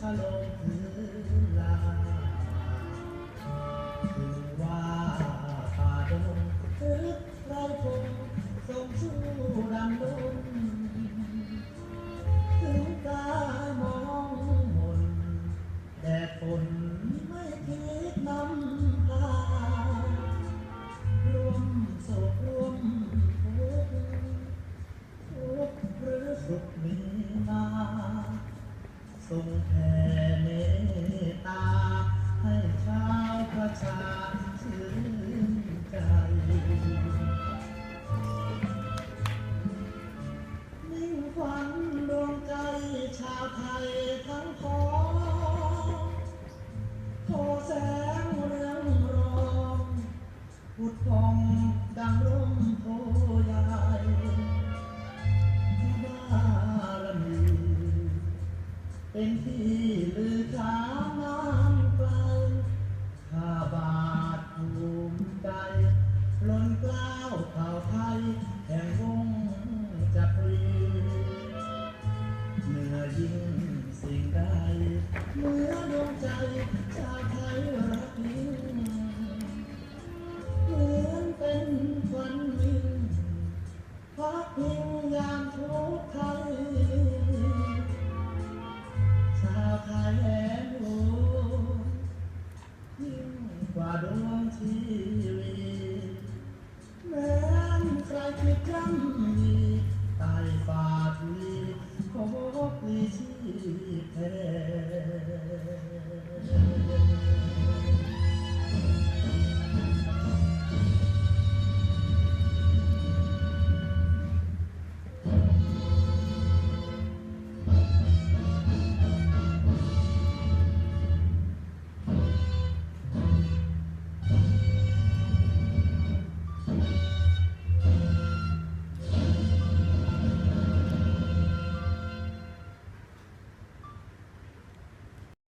ชะโลมพื้นลาคือว่าป่าดงทึกไรพงทรงสู้ดำดงถึงตามองมนแดดฝน ทรงแผ่เมตตา ให้ชาวประชาชื่นใจ นิ่งขวัญดวงใจชาวไทยทั้งพ้องโทแสงเรืองรองผุดพองดังร่มโพ เป็นที่ลือชาน้ำไกลข้าบาทภูมิใจล้นกล้าวเผ่า ว่าดวงชีวีแม้นใครคิดย่ำ